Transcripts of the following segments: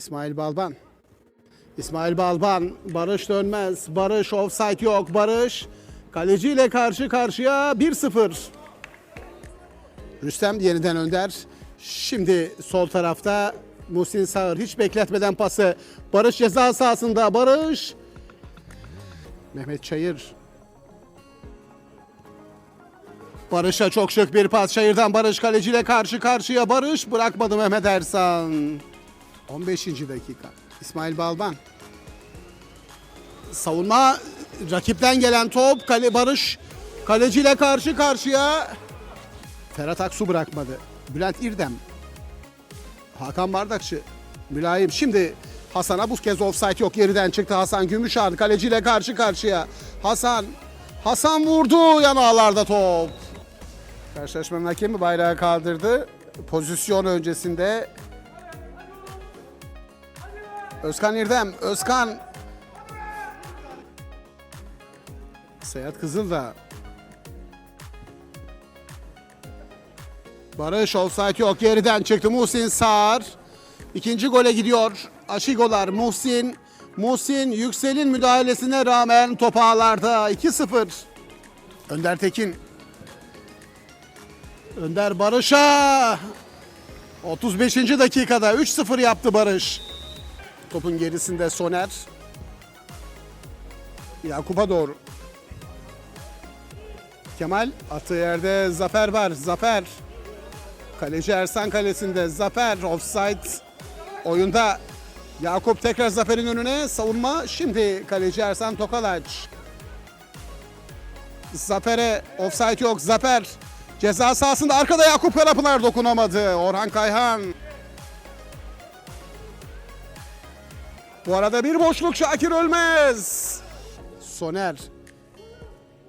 İsmail Balban. İsmail Balban. Barış dönmez. Barış offside yok. Barış kaleciyle karşı karşıya 1-0. Rüstem yeniden önder. Şimdi sol tarafta Muhsin Sağır hiç bekletmeden pası. Barış ceza sahasında. Barış. Mehmet Çayır. Barış'a çok şık bir pas. Çayır'dan Barış kaleciyle karşı karşıya. Barış bırakmadı Mehmet Ersan. 15. dakika. İsmail Balban. Savunma rakipten gelen top. Kale Barış kaleciyle karşı karşıya. Ferhat Aksu bırakmadı. Bülent İrdem. Hakan Bardakçı. Mülayim. Şimdi Hasan'a bu kez offside yok. Yeriden çıktı Hasan Gümüşhan. Kaleciyle karşı karşıya. Hasan. Hasan vurdu. Yan ağlarda top. Karşılaşmanın hakemi bayrağı kaldırdı. Pozisyon öncesinde Özkan İrdem, Özkan. Seyahat Kızıldağ Barış offside yok geriden çıktı. Muhsin Sağır İkinci gole gidiyor. Aşigolar Muhsin. Muhsin Yüksel'in müdahalesine rağmen top ağlarda. 2-0 Önder Tekin. Önder Barış'a. 35. dakikada 3-0 yaptı Barış. Topun gerisinde Soner. Yakup'a doğru. Kemal attığı yerde Zafer var. Zafer. Kaleci Ersan kalesinde. Zafer offside. Oyunda Yakup tekrar Zafer'in önüne savunma. Şimdi kaleci Ersan Tokalaç. Zafer'e offside yok. Zafer ceza sahasında arkada Yakup Karapınar dokunamadı. Orhan Kayhan. Bu arada bir boşluk Şakir Ölmez. Soner.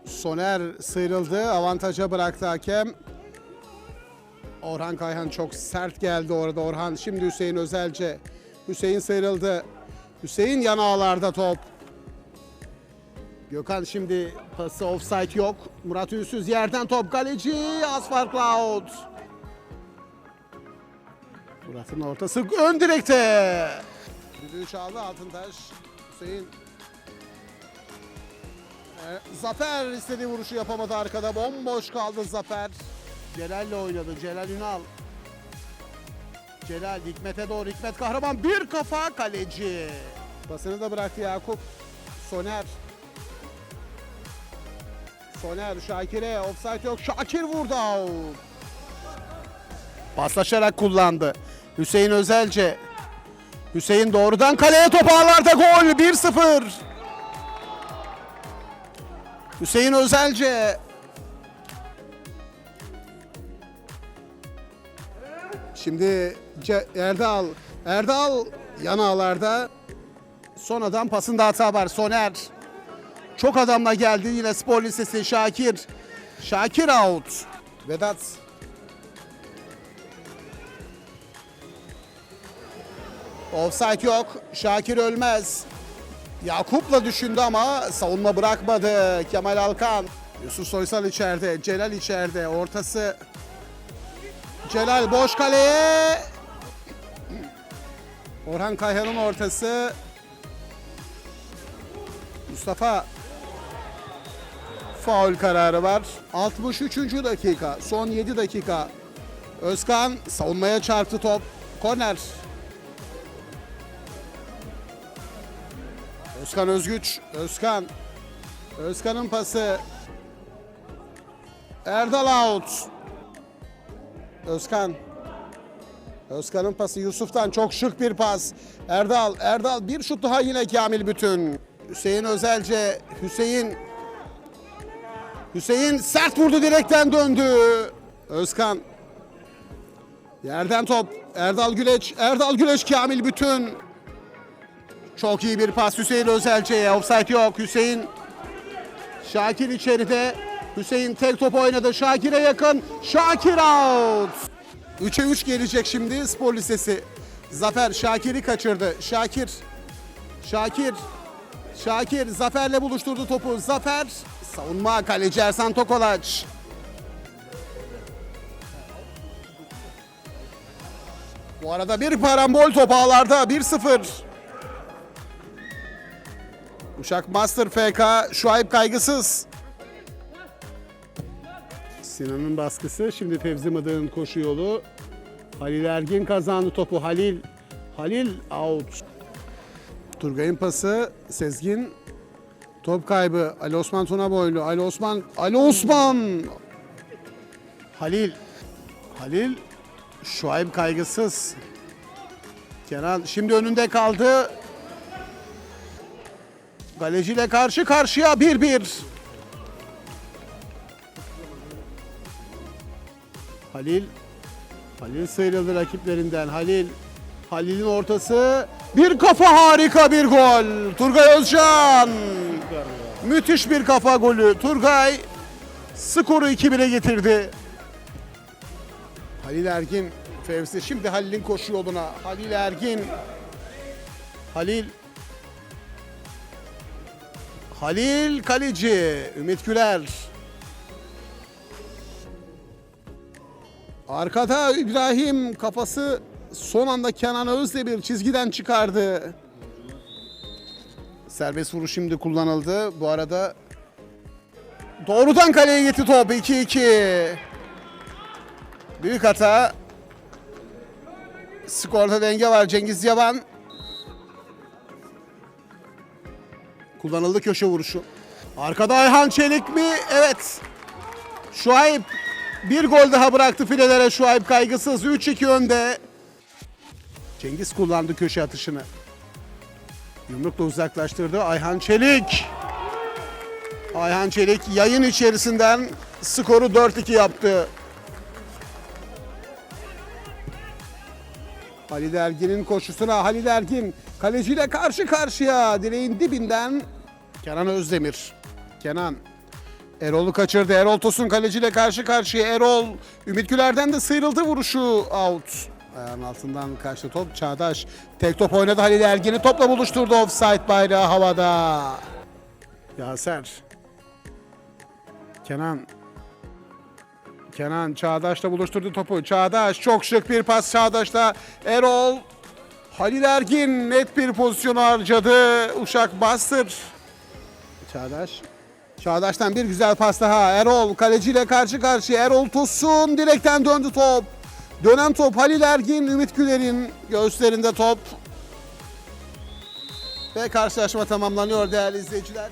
Soner sıyrıldı. Avantaja bıraktı hakem. Orhan Kayhan çok sert geldi orada Orhan. Şimdi Hüseyin Özelce. Hüseyin sıyrıldı. Hüseyin yan ağlarda top. Gökhan şimdi pası offside yok. Murat Ünsüz yerden top kaleci az farklı out. Murat'ın ortası ön direkte. Düdüğü çaldı Altıntaş. Hüseyin. Ee, Zafer istediği vuruşu yapamadı arkada. Bomboş kaldı Zafer. Celal'le oynadı. Celal Ünal. Celal Hikmet'e doğru. Hikmet Kahraman bir kafa kaleci. Pasını da bıraktı Yakup. Soner. Soner Şakir'e offside yok. Şakir vurdu. Paslaşarak kullandı. Hüseyin Özelce. Hüseyin doğrudan kaleye top ağlarda gol 1-0. Hüseyin Özelce. Şimdi Erdal. Erdal yan ağlarda. Son adam pasında hata var. Soner. Çok adamla geldi yine spor lisesi Şakir. Şakir out. Vedat. Offside yok. Şakir Ölmez. Yakup'la düşündü ama savunma bırakmadı. Kemal Alkan. Yusuf Soysal içeride. Celal içeride. Ortası. Celal boş kaleye. Orhan Kayhan'ın ortası. Mustafa faul kararı var. 63. dakika. Son 7 dakika. Özkan savunmaya çarptı top. Korner. Özkan Özgüç. Özkan. Özkan'ın pası. Erdal out. Özkan. Özkan'ın pası Yusuf'tan çok şık bir pas. Erdal, Erdal bir şut daha yine Kamil Bütün. Hüseyin Özelce, Hüseyin Hüseyin sert vurdu direkten döndü. Özkan. Yerden top. Erdal Güleç. Erdal Güleç Kamil Bütün. Çok iyi bir pas Hüseyin Özelce'ye. Offside yok. Hüseyin Şakir içeride. Hüseyin tek top oynadı. Şakir'e yakın. Şakir out. 3'e 3 gelecek şimdi Spor Lisesi. Zafer Şakir'i kaçırdı. Şakir. Şakir. Şakir Zafer'le buluşturdu topu. Zafer savunma kaleci Ersan Tokolaç. Bu arada bir parambol top ağlarda 1-0. Uşak Master FK Şuayb kaygısız. Sinan'ın baskısı. Şimdi Fevzi Mıdık'ın koşu yolu. Halil Ergin kazandı topu. Halil. Halil out. Turgay'ın pası. Sezgin. Top kaybı. Ali Osman Tunaboylu. Ali Osman. Ali Osman. Halil. Halil. Şuayb kaygısız. Kenan şimdi önünde kaldı. Kaleciyle karşı karşıya 1-1. Halil Halil sıyrıldı rakiplerinden. Halil Halil'in ortası bir kafa harika bir gol. Turgay Özcan. Müthiş bir kafa golü. Turgay skoru 2-1'e getirdi. Halil Ergin Fevzi şimdi Halil'in koşu yoluna. Halil Ergin. Halil Halil Kaleci, Ümit Güler. Arkada İbrahim kafası son anda Kenan Özdemir çizgiden çıkardı. Serbest vuruş şimdi kullanıldı. Bu arada doğrudan kaleye gitti top 2-2. Büyük hata. Skorda denge var Cengiz Yaban. Kullanıldı köşe vuruşu. Arkada Ayhan Çelik mi? Evet. Şuayb bir gol daha bıraktı filelere Şuayb kaygısız. 3-2 önde. Cengiz kullandı köşe atışını. Yumrukla uzaklaştırdı Ayhan Çelik. Ayhan Çelik yayın içerisinden skoru 4-2 yaptı. Halil Ergin'in koşusuna Halil Ergin kaleciyle karşı karşıya direğin dibinden Kenan Özdemir. Kenan Erol'u kaçırdı. Erol Tosun kaleciyle karşı karşıya. Erol Ümit Güler'den de sıyrıldı vuruşu out. Ayağının altından kaçtı top. Çağdaş tek top oynadı. Halil Ergin'i topla buluşturdu. Offside bayrağı havada. Yaser. Kenan Kenan Çağdaş'la buluşturdu topu. Çağdaş çok şık bir pas Çağdaş'la. Erol Halil Ergin net bir pozisyon harcadı. Uşak bastır. Çağdaş. Çağdaş'tan bir güzel pas daha. Erol kaleciyle karşı karşıya. Erol Tosun direkten döndü top. Dönen top Halil Ergin, Ümit Güler'in göğüslerinde top. Ve karşılaşma tamamlanıyor değerli izleyiciler.